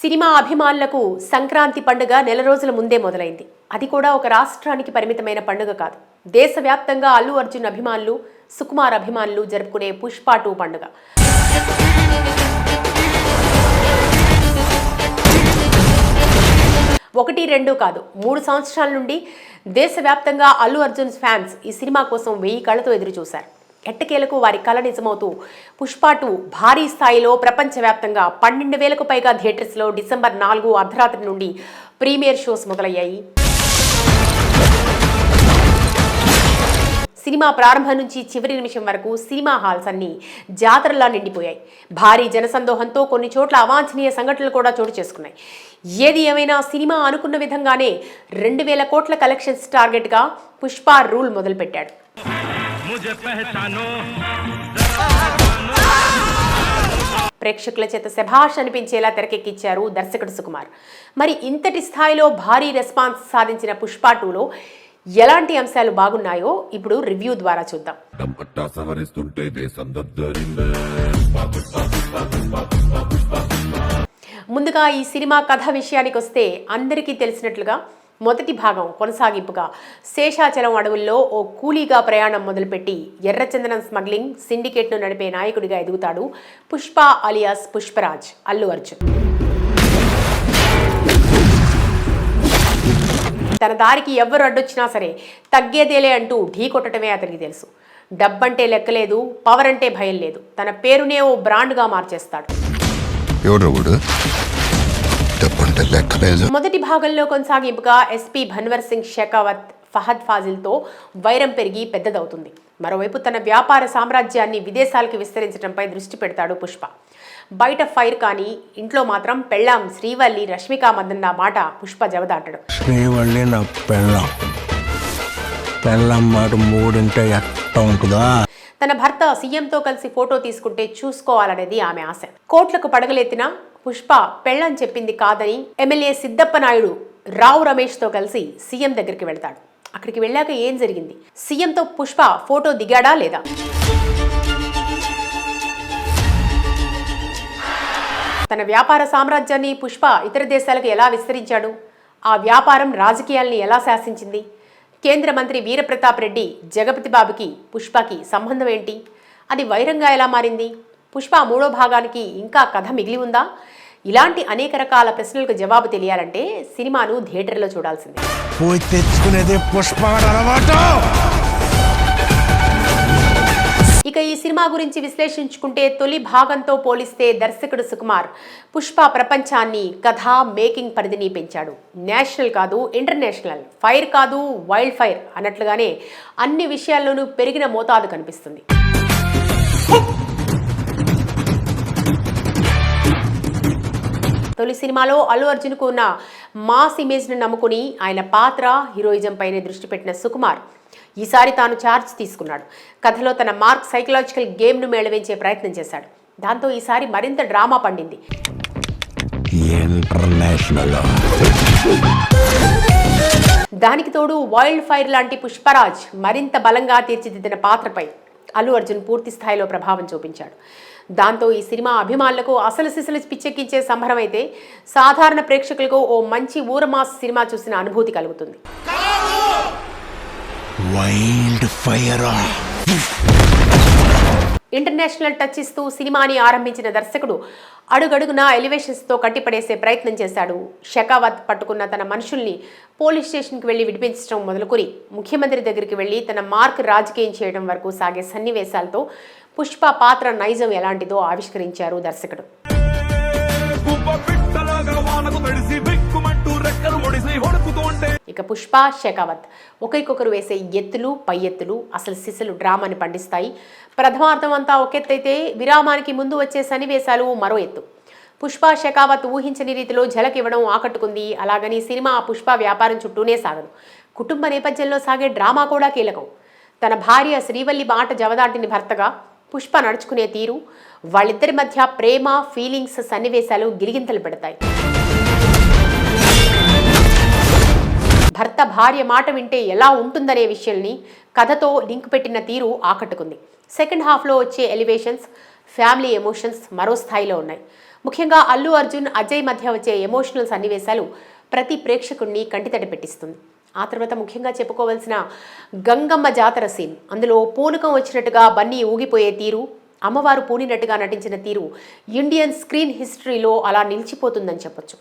Cinema అభిమానులకు సంక్రాంతి పండుగ నెల రోజుల ముందే మొదలైంది. అది కూడా ఒక రాష్ట్రానికి పరిమితమైన పండుగ కాదు. దేశవ్యాప్తంగా అల్లు అర్జున్ అభిమానులు సుకుమార్ అభిమానులు జరుపుకునే పుష్ప టూ పండుగ. ఒకటి రెండు కాదు. మూడు సంవత్సరాల నుండి దేశవ్యాప్తంగా అల్లు అర్జున్ ఫ్యాన్స్ ఈ సినిమా కోసం వెయ్యి కళ్ళతో ఎదురు చూశారు ఎట్టకేలకు వారి కళ నిజమవుతూ పుష్ప టూ భారీ స్థాయిలో ప్రపంచవ్యాప్తంగా పన్నెండు వేలకు పైగా థియేటర్స్లో డిసెంబర్ నాలుగు అర్ధరాత్రి నుండి ప్రీమియర్ షోస్ మొదలయ్యాయి. సినిమా ప్రారంభం నుంచి చివరి నిమిషం వరకు సినిమా హాల్స్ అన్ని జాతరలా నిండిపోయాయి. భారీ జనసందోహంతో కొన్ని చోట్ల అవాంఛనీయ సంఘటనలు కూడా చోటు చేసుకున్నాయి. ఏది ఏమైనా సినిమా అనుకున్న విధంగానే రెండు వేల కోట్ల కలెక్షన్స్ టార్గెట్గా పుష్ప రూల్ మొదలుపెట్టాడు. मुझे पहचानो ప్రేక్షకుల చేత శభాష్ అనిపించేలా తెరకెక్కించారు దర్శకుడు సుకుమార్ మరి ఇంతటి స్థాయిలో భారీ రెస్పాన్స్ సాధించిన పుష్ప టూలో ఎలాంటి అంశాలు బాగున్నాయో ఇప్పుడు రివ్యూ ద్వారా చూద్దాం టంపట్టా సవరిస్తుంటే దేశం దద్దరిందే ముందుగా ఈ సినిమా కథ విషయానికి వస్తే అందరికీ తెలిసినట్లుగా మొదటి భాగం కొనసాగింపుగా. శేషాచలం అడవుల్లో ఓ కూలీగా ప్రయాణం మొదలుపెట్టి ఎర్రచందనం స్మగ్లింగ్ సిండికేట్ను నడిపే నాయకుడిగా ఎదుగుతాడు పుష్ప అలియాస్ పుష్పరాజ్. అల్లు అర్జున్. తన దారికి ఎవ్వరు అడ్డొచ్చినా సరే తగ్గేదేలే అంటూ ఢీ కొట్టడమే అతనికి తెలుసు. డబ్బంటే లెక్కలేదు పవర్ అంటే భయం లేదు. తన పేరునే ఓ బ్రాండ్గా మార్చేస్తాడు. లెక్కలేదు. మొదటి భాగంలో కొనసాగింపుగా ఎస్పీ భన్వర్ సింగ్ షెకావత్ ఫహద్ ఫాజిల్తో వైరం పెరిగి పెద్దదవుతుంది. మరోవైపు తన వ్యాపార సామ్రాజ్యాన్ని విదేశాలకు విస్తరించడంపై దృష్టి పెడతాడు పుష్ప. బయట ఫైర్ కానీ ఇంట్లో మాత్రం పెళ్ళాం శ్రీవల్లి రష్మిక మదన్న మాట పుష్ప జవదాటడు. శ్రీవల్లి నా పెళ్ళం. పెళ్ళం మాట మూడింటే ఎట్ట ఉంటుందా? తన భర్త సీఎంతో కలిసి ఫోటో తీసుకుంటే చూసుకోవాలనేది ఆమె ఆశ. కోట్లకు పడగలెత్తిన పుష్ప పెళ్ళని చెప్పింది కాదని ఎమ్మెల్యే సిద్దప్ప నాయుడు రావు రమేష్తో కలిసి సీఎం దగ్గరికి వెళ్తాడు. అక్కడికి వెళ్ళాక ఏం జరిగింది? సీఎంతో పుష్ప ఫోటో దిగాడా లేదా? తన వ్యాపార సామ్రాజ్యాన్ని పుష్ప ఇతర దేశాలకు ఎలా విస్తరించాడు? ఆ వ్యాపారం రాజకీయాల్ని ఎలా శాసించింది? కేంద్ర మంత్రి వీరప్రతాప్ రెడ్డి జగపతి బాబుకి పుష్పకి సంబంధం ఏంటి? అది వైరంగా ఎలా మారింది? పుష్ప మూడో భాగానికి ఇంకా కథ మిగిలి ఉందా? ఇలాంటి అనేక రకాల ప్రశ్నలకు జవాబు తెలియాలంటే సినిమాను థియేటర్లో చూడాల్సిందే. పోయి తెచ్చుకునేది పుష్ప అలవాటు! ఇక ఈ సినిమా గురించి విశ్లేషించుకుంటే తొలి భాగంతో పోలిస్తే దర్శకుడు సుకుమార్ పుష్ప ప్రపంచాన్ని కథ మేకింగ్ పరిధిని పెంచాడు. నేషనల్ కాదు ఇంటర్నేషనల్. ఫైర్ కాదు వైల్డ్ ఫైర్ అన్నట్లుగానే అన్ని విషయాల్లోనూ పెరిగిన మోతాదు కనిపిస్తుంది. తొలి సినిమాలో అల్లు అర్జున్కు ఉన్న మాస్ ఇమేజ్ను నమ్ముకుని ఆయన పాత్ర హీరోయిజం పైనే దృష్టి పెట్టిన సుకుమార్ ఈసారి తాను ఛార్జ్ తీసుకున్నాడు. కథలో తన మార్క్ సైకలాజికల్ గేమ్ను మేళవించే ప్రయత్నం చేశాడు. దాంతో ఈసారి మరింత డ్రామా పండింది. దానికి తోడు వైల్డ్ ఫైర్ లాంటి పుష్పరాజ్ మరింత బలంగా తీర్చిదిద్దిన పాత్రపై అల్లు అర్జున్ పూర్తి స్థాయిలో ప్రభావం చూపించాడు. దాంతో ఈ సినిమా అభిమానులకు అసలు సిసలు పిచ్చెక్కించే సంబరం అయితే సాధారణ ప్రేక్షకులకు ఓ మంచి ఊరమాస్ సినిమా చూసిన అనుభూతి కలుగుతుంది. వైల్డ్ ఫైర్ ఇంటర్నేషనల్ టచ్ ఇస్తూ సినిమాని ఆరంభించిన దర్శకుడు అడుగడుగునా ఎలివేషన్స్తో కట్టిపడేసే ప్రయత్నం చేశాడు. షెకావత్ పట్టుకున్న తన మనుషుల్ని పోలీస్ స్టేషన్కి వెళ్ళి విడిపించడం మొదలుకొని ముఖ్యమంత్రి దగ్గరికి వెళ్ళి తన మార్క్ రాజకీయం చేయడం వరకు సాగే సన్నివేశాలతో పుష్ప పాత్ర నైజం ఎలాంటిదో ఆవిష్కరించారు దర్శకుడు. రెక్కలు ఒడిసి ఇక పుష్ప షెకావత్. ఒకరికొకరు వేసే ఎత్తులు పై ఎత్తులు అసలు సిసలు డ్రామాని పండిస్తాయి. ప్రథమార్థం అంతా ఒకెత్తైతే విరామానికి ముందు వచ్చే సన్నివేశాలు మరో ఎత్తు. పుష్ప శకావత్ ఊహించని రీతిలో ఝలక్ ఇవ్వడం ఆకట్టుకుంది. అలాగని సినిమా పుష్ప వ్యాపారం చుట్టూనే సాగదు. కుటుంబ నేపథ్యంలో సాగే డ్రామా కూడా కీలకం. తన భార్య శ్రీవల్లి బాట జవదాటిని భర్తగా పుష్ప నడుచుకునే తీరు వాళ్ళిద్దరి మధ్య ప్రేమ ఫీలింగ్స్ సన్నివేశాలు గిలిగింతలు పెడతాయి. భర్త భార్య మాట వింటే ఎలా ఉంటుందనే విషయాల్ని కథతో లింక్ పెట్టిన తీరు ఆకట్టుకుంది. సెకండ్ హాఫ్లో వచ్చే ఎలివేషన్స్ ఫ్యామిలీ ఎమోషన్స్ మరో స్థాయిలో ఉన్నాయి. ముఖ్యంగా అల్లు అర్జున్ అజయ్ మధ్య వచ్చే ఎమోషనల్ సన్నివేశాలు ప్రతి ప్రేక్షకుడిని కంటితడి పెట్టిస్తుంది. ఆ తర్వాత ముఖ్యంగా చెప్పుకోవాల్సిన గంగమ్మ జాతర సీన్. అందులో పూనకం వచ్చినట్టుగా బన్నీ ఊగిపోయే తీరు అమ్మవారు పూనినట్టుగా నటించిన తీరు ఇండియన్ స్క్రీన్ హిస్టరీలో అలా నిలిచిపోతుందని చెప్పొచ్చు.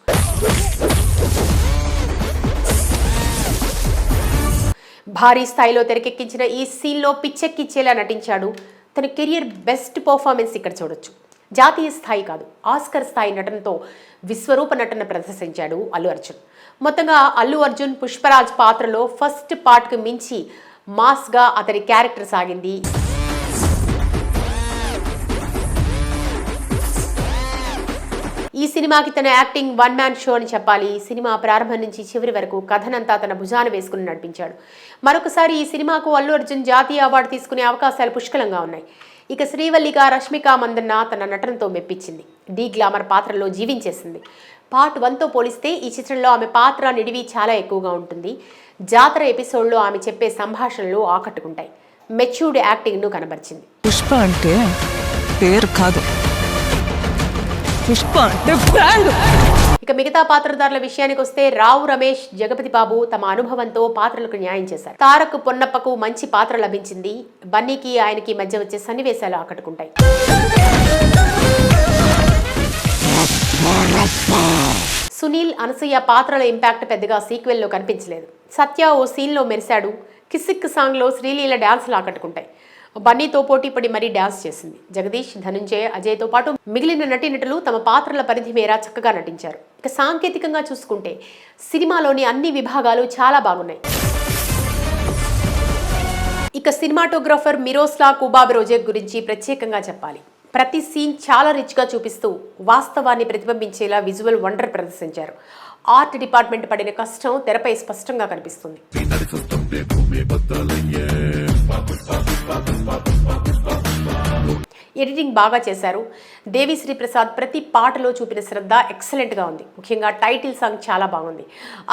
భారీ స్థాయిలో తెరకెక్కించిన ఈ సీన్లో పిచ్చెక్కిచ్చేలా నటించాడు. తన కెరియర్ బెస్ట్ పర్ఫార్మెన్స్ ఇక్కడ చూడొచ్చు. జాతీయ స్థాయి కాదు ఆస్కర్ స్థాయి నటనతో విశ్వరూప నటన ప్రదర్శించాడు అల్లు అర్జున్. మొత్తంగా అల్లు అర్జున్ పుష్పరాజ్ పాత్రలో ఫస్ట్ పార్ట్కి మించి మాస్గా అతని క్యారెక్టర్ సాగింది. ఈ సినిమాకి తన యాక్టింగ్ వన్ మ్యాన్ షో అని చెప్పాలి. ఈ సినిమా ప్రారంభం నుంచి చివరి వరకు కథనంతా తన భుజాన వేసుకుని నడిపించాడు. మరొకసారి ఈ సినిమాకు అల్లు అర్జున్ జాతీయ అవార్డు తీసుకునే అవకాశాలు పుష్కలంగా ఉన్నాయి. ఇక శ్రీవల్లిగా రష్మిక మందన్న తన నటనతో మెప్పించింది. డీ గ్లామర్ పాత్రలో జీవించేసింది. పార్ట్ వన్తో పోలిస్తే ఈ చిత్రంలో ఆమె పాత్ర నిడివి చాలా ఎక్కువగా ఉంటుంది. జాతర ఎపిసోడ్లో ఆమె చెప్పే సంభాషణలు ఆకట్టుకుంటాయి. మెచ్యూర్డ్ యాక్టింగ్ను కనబరిచింది. పుష్ప అంటే పేరు కాదు. పుష్ప. అంటే బ్రాండ్ ఇక మిగతా పాత్రధారుల విషయానికి వస్తే రావు రమేష్ జగపతి బాబు తమ అనుభవంతో పాత్రలకు న్యాయం చేశారు. తారక్ పొన్నప్పకు మంచి పాత్ర లభించింది. బన్నీకి ఆయనకి మధ్య వచ్చే సన్నివేశాలు ఆకట్టుకుంటాయి. సునీల్ అనసూయ పాత్రల ఇంపాక్ట్ పెద్దగా సీక్వెల్లో కనిపించలేదు. సత్య ఓ సీన్లో మెరిశాడు. కిసిక్ సాంగ్లో శ్రీలీల డ్యాన్స్లు ఆకట్టుకుంటాయి. బన్నీతో పోటీ పడి మరీ డ్యాన్స్ చేసింది. జగదీష్ ధనుంజయ అజయ్తో పాటు మిగిలిన నటీనటులు తమ పాత్రల పరిధి మేర చక్కగా నటించారు. ఇక సాంకేతికంగా చూసుకుంటే సినిమాలోని అన్ని విభాగాలు చాలా బాగున్నాయి. ఇక సినిమాటోగ్రాఫర్ మిరోస్లా కుబాబ్ రోజే గురించి ప్రత్యేకంగా చెప్పాలి. ప్రతి సీన్ చాలా రిచ్గా చూపిస్తూ వాస్తవాన్ని ప్రతిబింబించేలా విజువల్ వండర్ ప్రదర్శించారు. ఆర్ట్ డిపార్ట్మెంట్ పడిన కష్టం తెరపై స్పష్టంగా కనిపిస్తుంది. ఎడిటింగ్ బాగా చేశారు. దేవిశ్రీ ప్రసాద్ ప్రతి పాటలో చూపిన శ్రద్ధ ఎక్సలెంట్గా ఉంది. ముఖ్యంగా టైటిల్ సాంగ్ చాలా బాగుంది.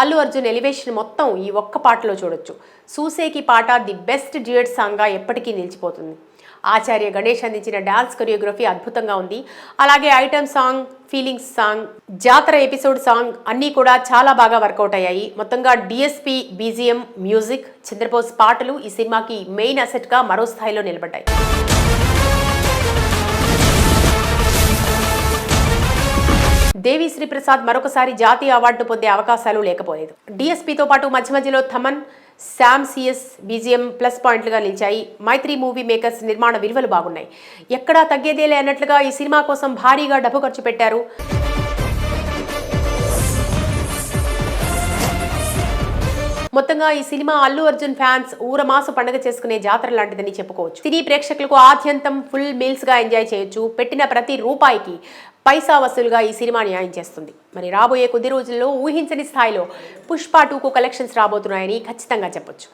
అల్లు అర్జున్ ఎలివేషన్ మొత్తం ఈ ఒక్క పాటలో చూడొచ్చు. సూసేకి పాట ది బెస్ట్ డ్యూయట్ సాంగ్గా ఎప్పటికీ నిలిచిపోతుంది. ఆచార్య గణేష్ అందించిన డాన్స్ కొరియోగ్రఫీ అద్భుతంగా ఉంది. అలాగే ఐటమ్ సాంగ్ ఫీలింగ్స్ సాంగ్ జాతర ఎపిసోడ్ సాంగ్ అన్నీ కూడా చాలా బాగా వర్కౌట్ అయ్యాయి. మొత్తంగా డిఎస్పి బీజిఎం మ్యూజిక్ చంద్రబోస్ పాటలు ఈ సినిమాకి మెయిన్ అసెట్గా మరో స్థాయిలో నిలబడ్డాయి. దేవి శ్రీప్రసాద్ మరొకసారి జాతీయ అవార్డు పొందే అవకాశాలు లేకపోలేదు. డిఎస్పీతో పాటు మధ్య మధ్యలో Thaman Sam CS BGM plus పాయింట్లుగా నిలిచాయి. మైత్రి మూవీ మేకర్స్ నిర్మాణ విలువలు బాగున్నాయి. ఎక్కడా తగ్గేదేలే అన్నట్లుగా ఈ సినిమా కోసం భారీగా డబ్బు ఖర్చు పెట్టారు. మొత్తంగా ఈ సినిమా అల్లు అర్జున్ ఫ్యాన్స్ ఊరమాసు పండుగ చేసుకునే జాతర లాంటిదని చెప్పుకోవచ్చు. సినీ ప్రేక్షకులకు ఆద్యంతం ఫుల్ మీల్స్గా ఎంజాయ్ చేయొచ్చు. పెట్టిన ప్రతి రూపాయికి పైసా వసూలుగా ఈ సినిమా న్యాయం చేస్తుంది. మరి రాబోయే కొద్ది రోజుల్లో ఊహించని స్థాయిలో పుష్ప టూకు కలెక్షన్స్ రాబోతున్నాయని ఖచ్చితంగా చెప్పొచ్చు.